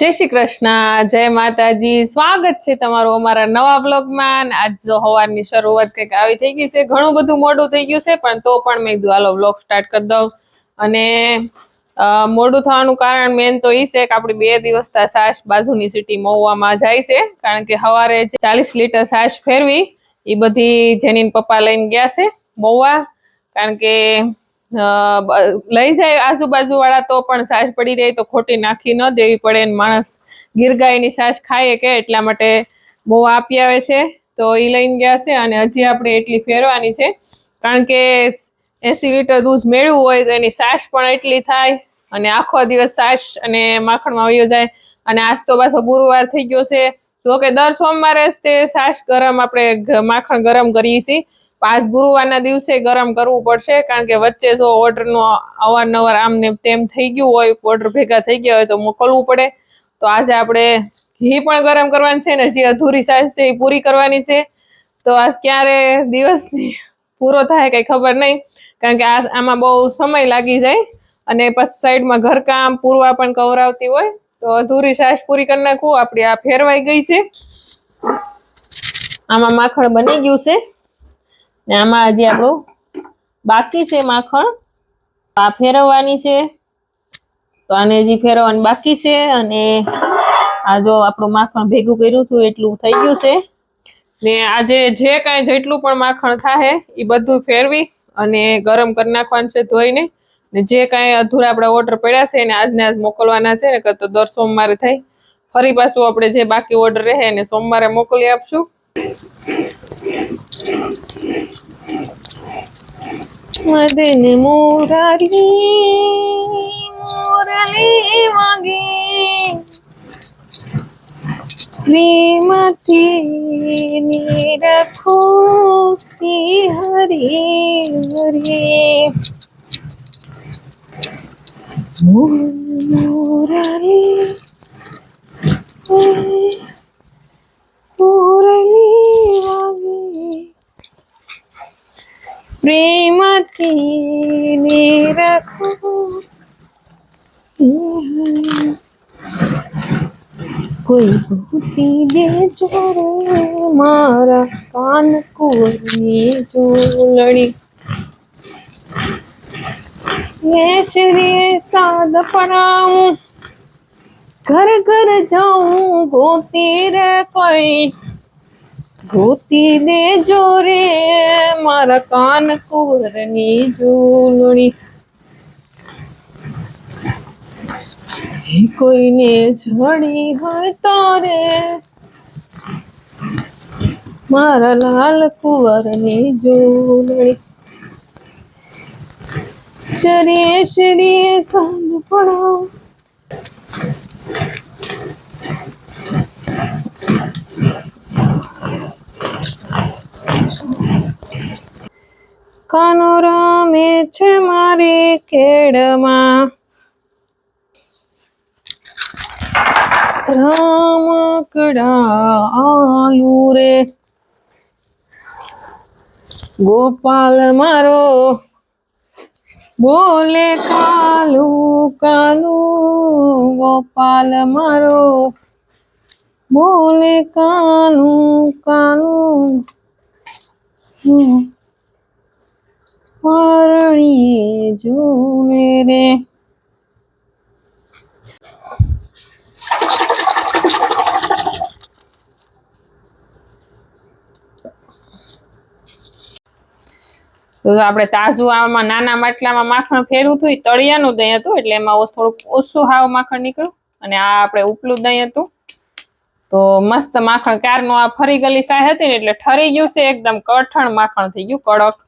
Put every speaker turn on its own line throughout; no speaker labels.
જય શ્રી કૃષ્ણ, જય માતાજી. સ્વાગત છે તમારું અમારા નવા બ્લોગમાં આજ જો સવારની શરૂઆત કંઈક આવી થઈ ગઈ છે. ઘણું બધું મોડું થઈ ગયું છે, પણ તો પણ મેં કીધું, હાલો બ્લોગ સ્ટાર્ટ કરી દઉં. અને મોડું થવાનું કારણ મેન તો એ છે કે આપણી બે દિવસ સાસ બાજુની સિટી મહુવામાં જાય છે. કારણ કે સવારે ચાલીસ લીટર સાસ ફેરવી એ બધી જેની પપ્પા લઈને ગયા છે મહુવા કારણ કે લઈ જાય આજુબાજુ વાળા તો પણ સાસ પડી રહી તો ખોટી નાખી ન દેવી પડે ને માણસ ગીર ગાયની સાસ ખાય કે એટલા માટે બહુ આપી આવે છે. તો એ લઈને ગયા છે અને હજી આપણે એટલી ફેરવાની છે. કારણ કે એસી લીટર દૂધ મેળવું હોય તો એની સાસ પણ એટલી થાય અને આખો દિવસ સાસ અને માખણમાં વયો જાય. અને આજ તો પાછો ગુરુવાર થઈ ગયો છે. જો કે દર સોમવારે જ તે સાસ ગરમ આપણે માખણ ગરમ કરીએ છીએ. પાંચ ગુરુવારના દિવસે ગરમ કરવું પડશે, કારણ કે વચ્ચે જો ઓર્ડરનું અવારનવાર આમ ને તેમ થઈ ગયું હોય ઓર્ડર ભેગા થઈ ગયા હોય તો મોકલવું પડે. તો આજે આપણે ઘી પણ ગરમ કરવાનું છે ને જે અધૂરી સાસ છે એ પૂરી કરવાની છે. તો આજ ક્યારે દિવસની પૂરો થાય કઈ ખબર નહીં, કારણ કે આ આમાં બહુ સમય લાગી જાય અને પછી સાઈડમાં ઘરકામ, પૂરવા પણ કવરાવતી હોય. તો અધૂરી સાસ પૂરી કરી નાખું, આપણી આ ફેરવાઈ ગઈ છે. આમાં માખણ બની ગયું છે. ને આમાં હજી આપણું બાકી છે માખણ. આ ફેરવવાની છે. તો આને હજી ફેરવવાની બાકી છે અને આ જો આપણું માખણ ભેગું કર્યું હતું એટલું થઈ ગયું છે. ને આજે જે કાંઈ જેટલું પણ માખણ થાય એ બધું ફેરવી અને ગરમ કરી નાખવાનું છે ધોઈને. ને જે કાંઈ અધૂરા આપણા ઓર્ડર પડ્યા છે એને આજને આજ મોકલવાના છે. ને તો દર સોમવારે થાય. ફરી પાછું આપણે જે બાકી ઓર્ડર રહે એને સોમવારે મોકલી આપશું. ಮದನ ಮೂರಲಿ ಮೂರಲಿ ಮಗಿ ಪ್ರೇಮತಿ ನೀರಖೋ ಶ್ರೀ ಹರಿ ಹರಿ ಮೂರಲಿ કોઈ ભૂતી દેજો રે મારા કાન કુરની જોલણી નેચરી સાદ પડાવું ઘર ઘર જાઉં ગોતી રે કોઈ ગોતી દેજો રે મારા કાન કુરની જોલણી કોઈને જડી હોય તો રે. મારા લાલ કુંવરની જોલણી શરીએ શરીએ સાંજ પડાવ કાનો રમે છે મારી કેડમાં. રમકડા આલુ રે. ગોપાલ મારો બોલે કાલુ કાલુ, ગોપાલ મારો બોલે કાલુ કાલુ. પરણીએ જુએ રે. તો આપણે તાજું આમાં નાના માટલામાં માખણ ફેરવું હતું તળિયાનું દહીં હતું, એટલે એમાં થોડુંક ઓછું હાવ માખણ નીકળ્યું. અને આ આપણે ઉપલું દહીં હતું. તો મસ્ત માખણ ક્યારનું આ ફરી ગલી સાય હતી ને, એટલે ઠરી ગયું છે, એકદમ કઠણ માખણ થઈ ગયું, કડક.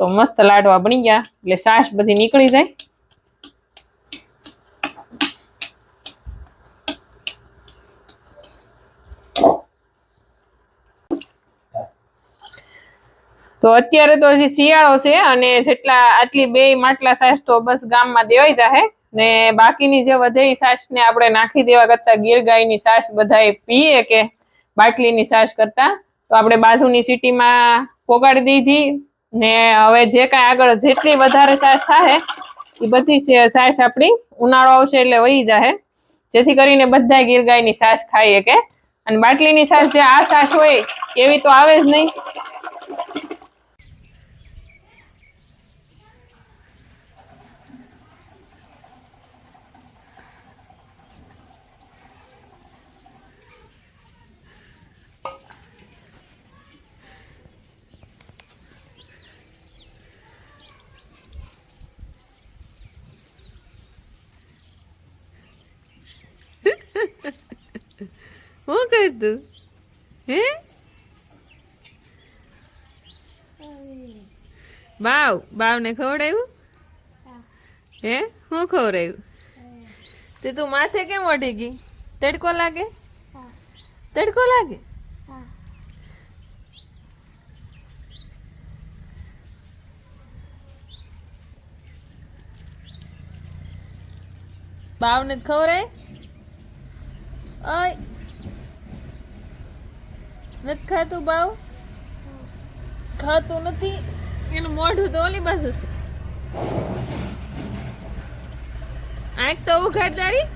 તો મસ્ત લાડવા બની ગયા, એટલે સાસ બધી નીકળી જાય. તો અત્યારે તો હજી શિયાળો છે અને જેટલા આટલી બે માટલા સાસ તો બસ ગામમાં દેવાઈ જાહે. ને બાકીની જે વધે સાસને આપણે નાખી દેવા કરતા ગીર ગાયની સાસ બધાય પીએ કે બાટલીની સાસ કરતા. તો આપણે બાજુની સિટીમાં પોગાડી દીધી ને હવે જે કાંઈ આગળ જેટલી વધારે સાસ થાય એ બધી સાસ આપણી ઉનાળો આવશે એટલે વહી જાહે. જેથી કરીને બધા ગીર ગાયની સાસ ખાઈએ કે. અને બાટલીની સાસ જે આ સાસ હોય એવી તો આવે જ નહીં. હું કરતું હે બાવ બાવને ખવડાવ્યું હે. હું? ખવડાવ્યું તે તું માથે કેમ ઓઢી ગઈ? તડકો લાગે? તડકો લાગે? બાવને ખવડાય? ઓય. નથી ખાતું બાવ? ખાતું નથી. એનું મોઢું તો ઓલી બાજુ છે. આંખ તો ઉઘાડ તારી.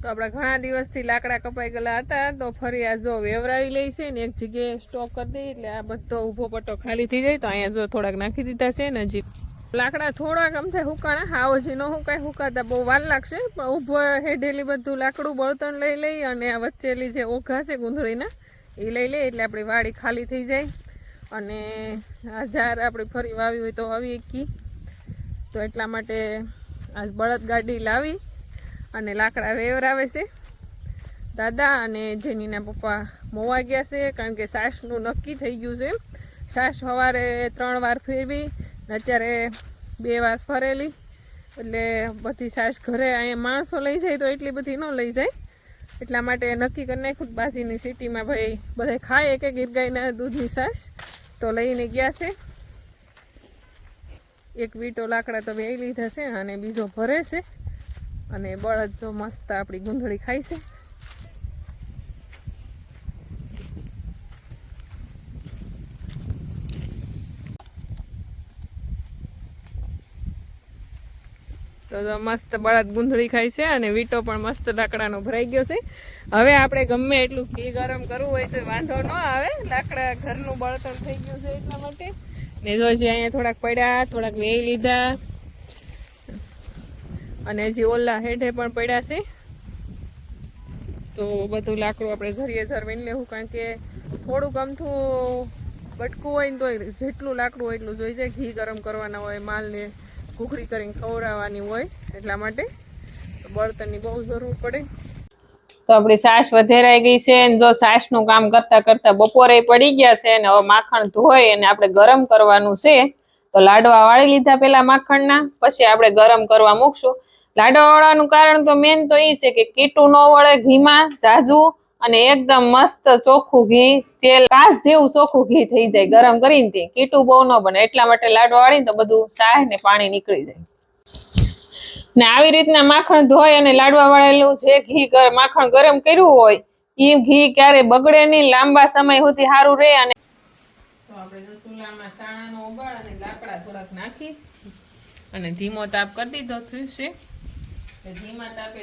તો આપણા ઘણા દિવસથી લાકડા કપાઈ ગયેલા હતા, તો ફરી આ જો વેવરાવી લઈ છે ને એક જગ્યાએ સ્ટોક કરી દઈએ એટલે આ બધો ઊભો પટ્ટો ખાલી થઈ જાય તો અહીંયા જો થોડાક નાખી દીધા છે ને હજી લાકડા થોડાક આમ થાય હુકાણા. હાવજી ન હુકાય, હુકાતા બહુ વાર લાગશે. પણ ઊભો હેડેલી બધું લાકડું, બળતણ લઈ લઈ અને આ વચ્ચેલી જે ઓઘા છે ગુંધળીના એ લઈ લઈ એટલે આપણી વાડી ખાલી થઈ જાય. અને આ ઝાર આપણે ફરી વાવી હોય તો વાવી એકી તો એટલા માટે આજ બળદ ગાડી લાવી અને લાકડા વેવરાવે છે. દાદા અને જેનીના પપ્પા મોવા ગયા છે, કારણ કે સાસનું નક્કી થઈ ગયું છે. સાસ સવારે ત્રણ વાર ફેરવી અત્યારે બે વાર ફરેલી, એટલે બધી સાસ ઘરે અહીંયા માણસો લઈ જાય તો એટલી બધી ન લઈ જાય. એટલા માટે નક્કી કરી નાખ્યું બાજીની સિટીમાં ભાઈ બધા ખાય કે ગીર ગાયના દૂધની સાસ. તો લઈને ગયા છે. એક વીટો લાકડા તો બે લીધા છે અને બીજો ભરે છે. અને બળદ જો મસ્ત આપણી ગુંધળી ખાય છે. તો મસ્ત બળદ ગુંધળી ખાય છે અને વીટો પણ મસ્ત લાકડાનો ભરાઈ ગયો છે. હવે આપણે ગમે એટલું ઘી ગરમ કરવું હોય તો વાંધો ન આવે. લાકડા ઘરનું બળતણ થઈ ગયું છે એટલા માટે. ને જોઈએ અહીંયા થોડાક પડ્યા, થોડાક વેઈ લીધા. અને હજી ઓલા હેઠે પણ પડ્યા છે. તો બધું લાકડું આપણે ઝરીએ ઝરવીને લેવું, કારણ કે થોડુંક અમથું બટકું હોય ને તોય જેટલું લાકડું હોય એટલું જોઈ જાય. ઘી ગરમ કરવાના હોય, માલને કુકરી કરીને ખવડાવવાની હોય એટલા માટે તો બળતણની બહુ જરૂર પડે. તો આપણી સાસ વધેરાઈ ગઈ છે અને જો સાસનું કામ કરતા કરતા બપોરે પડી ગયા છે અને હવે માખણ ધોઈ અને આપણે ગરમ કરવાનું છે, તો લાડવા વાળી લીધા પેલા માખણના, પછી આપણે ગરમ કરવા મૂકશું. લાડવા વાળવાનું કારણ તો મેન તો એ છે કે કીટું ન વળે, ઘીમાં ઝાઝુ અને એકદમ મસ્ત ચોખ્ખું ઘી, તેલ કાસ જેવું ચોખ્ખું ઘી થઈ જાય. ગરમ કરીને તે કીટું બહુ ન બને. એટલા માટે લાડવા વાળીને તો બધું સાહ ને પાણી નીકળી જાય. ને આવી રીતના માખણ ધોઈ અને લાડવા વાળેલું જે ઘી માખણ ગરમ કર્યું હોય એ ઘી ક્યારે બગડે નહીં, લાંબા સમય સુધી સારું રહે અને આપણે ચૂલામાં લાકડા થોડાક નાખી અને ધીમો તાપ કરી દીધો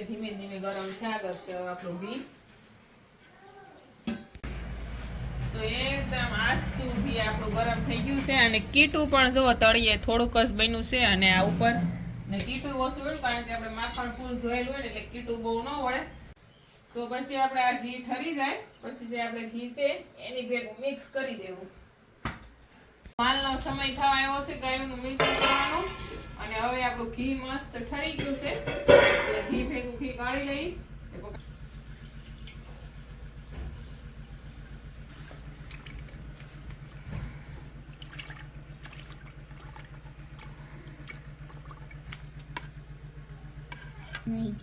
ધીમે ધીમે ગરમ થયા કરશે આપણું ઘી. પણ જો તળીએ, થોડુંક બન્યું છે કીટું બહુ તો પછી આપણે આ ઘી ઠરી જાય. પછી જે આપણે ઘી છે, એની ભેગું મિક્સ કરી દેવું. માલનો સમય થવા આવ્યો છે ગાયનું મિક્સ કરવાનું. અને હવે આપણું ઘી મસ્ત ઠરી ગયું છે. ઘી ભેગું ઘી કાઢી લઈ. હજી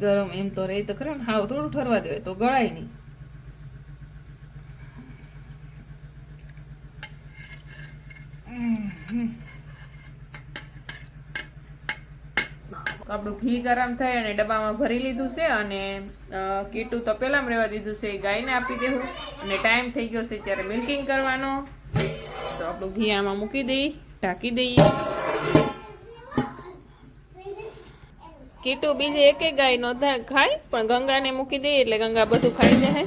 ગરમ એમ તો રે તો ખરા હાવ થોડું ઠરવા દેવાય તો ગળાય નહીં. તો આપણું ઘી ગરમ થાય અને ડબ્બામાં ભરી લીધું છે અને કીટું તો તપેલામાં રહેવા દીધું છે ગાયને આપી દેવું. અને ટાઈમ થઈ ગયો છે ત્યારે મિલ્કિંગ કરવાનો. તો આપણું ઘી આમાં મૂકી દઈ, ઢાંકી દઈએ. કીટુ બીજી એકે ગાય નો ખાય, પણ ગંગાને મૂકી દે એટલે ગંગા બધું ખાઈ જાય.